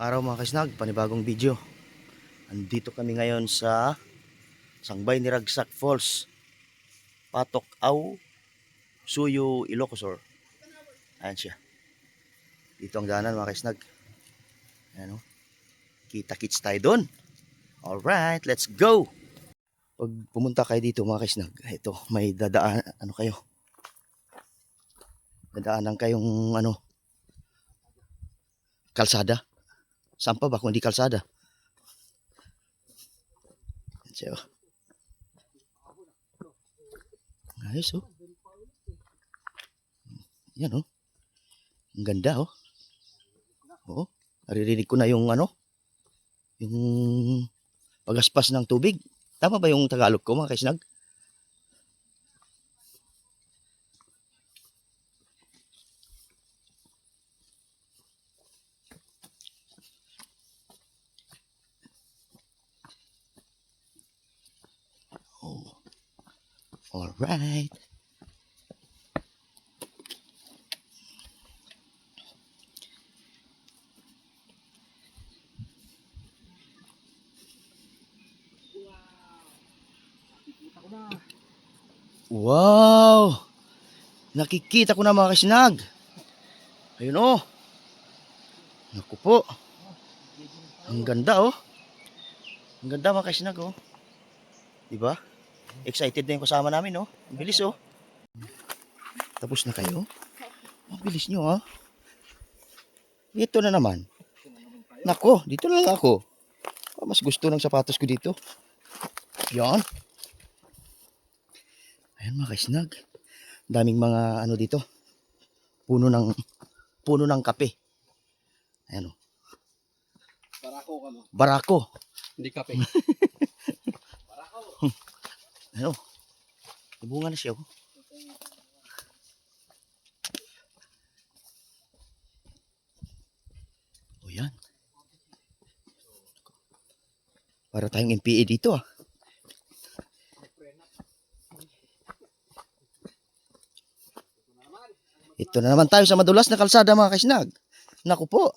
araw mga kasnag, panibagong video. Andito kami ngayon sa Sangbay ni Ragsak Falls. Patok Aw, Suyo, Ilocosor. Ayan siya. Dito ang daanan mga kasnag. Ayan o. Kita-kits tayo doon. Alright, let's go! Pag pumunta kayo dito mga kasnag, ito, may dadaan, ano kayo? Dadaanan kayong ano, kalsada. Saan pa ba kung hindi kalsada? Oh. Ayos oh. Yan oh. Ang ganda oh. Oo. Naririnig ko na yung ano. Yung pagaspas ng tubig. Tama ba yung Tagalog ko mga kaisnag? All right. Wow! Nakikita ko na mga kasinag. Ayun oh. Naku po. Ang ganda oh. Ang ganda mga kasinag oh. Diba? Excited na yung kasama namin oh. Ang bilis oh. Tapos na kayo? Ang bilis nyo ah. Ito na naman. Nako, dito na lang ako. Ah, Mas gusto ng sapatos ko dito. Yan. Ayan mga kaisnag. Daming mga ano dito. Puno ng puno ng kape. Ayan o. Barako ka mo. Barako. Hindi kape. Ayan o. Nabunga na siya oh. O yan. Para tayong MPA dito ah. Ito na naman tayo sa madulas na kalsada mga kasinag. Naku po.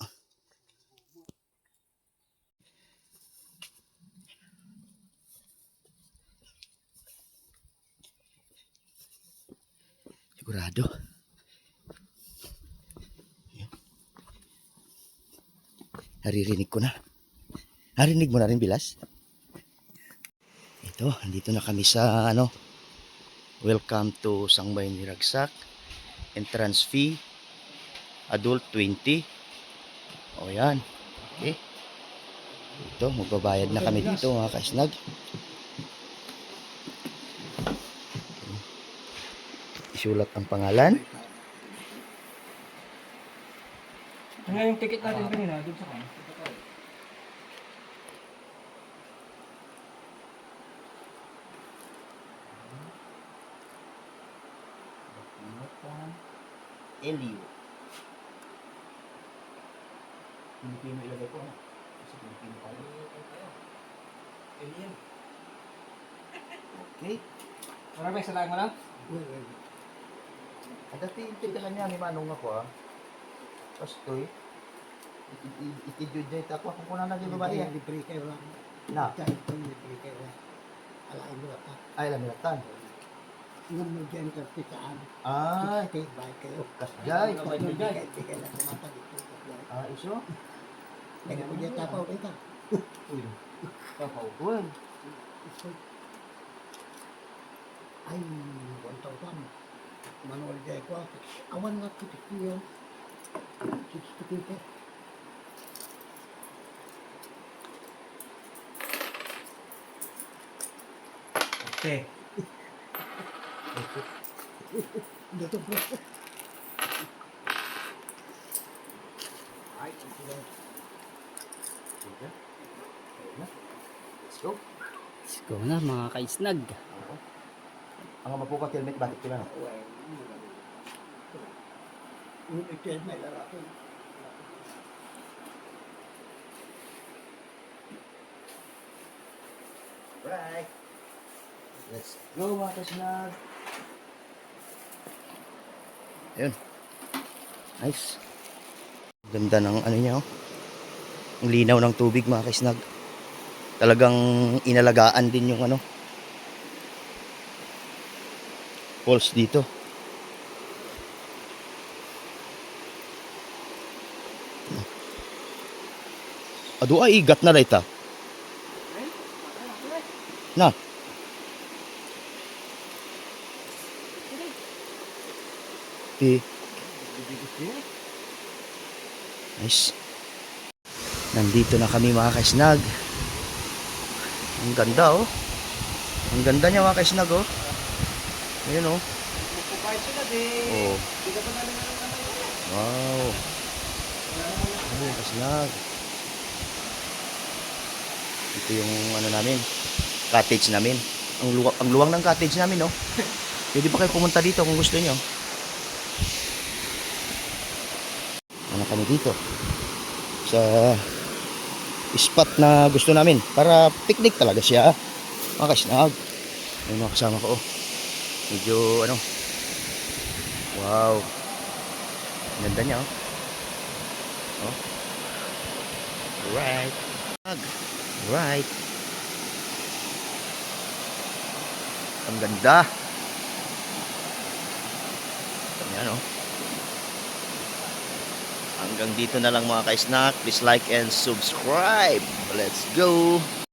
Sigurado. Ayan. Naririnig ko na. Narinig mo na rin, Bilas? Ito, andito na kami sa ano. Welcome to Sangbay ni Ragsak. Entrance fee. Adult 20. O yan. Okay. Ito, magbabayad na kami dito mga kaisnag. Isulat ang pangalan. Ano yung ticket natin kanina? Doon sa kanya. Elio. Pilipino ilagay ko na. Kasi Pilipino pa rin. Alien. Okay. Marami sa lang mo lang? At dati intindihan niya ni Manong ako ah. Pastoy. Itidyo niya ito ako. Kung kuna na di babae ah. Libre kayo lang. Na. Kung libre kayo lang. Alain mo lang. Ay, laminatan. Ngayon mo dyan ka pitaan. Ay, bahay kayo. kasjay. Abay, bigay. Kahit di ka lang mapalito. Ah, iso? Kaya mo dyan tapaw kita. Uy. Kapaw. Uy. Ay, ka mo. Manual dyan ko. Awan nga kitik ko yan. Kitik ko ka. Okay. Dito po. Ay, ito lang. Na. Let's go. Let's go na mga kaisnag. Oo. Ang mapukat helmet, bakit ko na? Ito yan may lalaki. Right. Let's go kasinag. Ayun. Nice. Ganda ng ano niya oh. Ang linaw ng tubig mga kaisnag. Talagang inalagaan din yung ano. Falls dito. Ado ay igat na dayta. Na. Ti. Nice. Nandito na kami mga kaisnag. Ang ganda oh. Ang ganda niya mga kaisnag oh. Ayun oh. Oh. Wow. Ayun kaisnag. Ito yung ano namin. Cottage namin. Ang luwang, ang luwang ng cottage namin oh. Pwede pa kayo pumunta dito kung gusto niyo. Ano kami dito? Sa spot na gusto namin para picnic talaga siya mga kasnag may mga kasama ko oh. medyo ano wow ganda niya oh, oh. right right ang ganda yan oh Hanggang dito na lang mga ka-snack. Please like and subscribe. Let's go!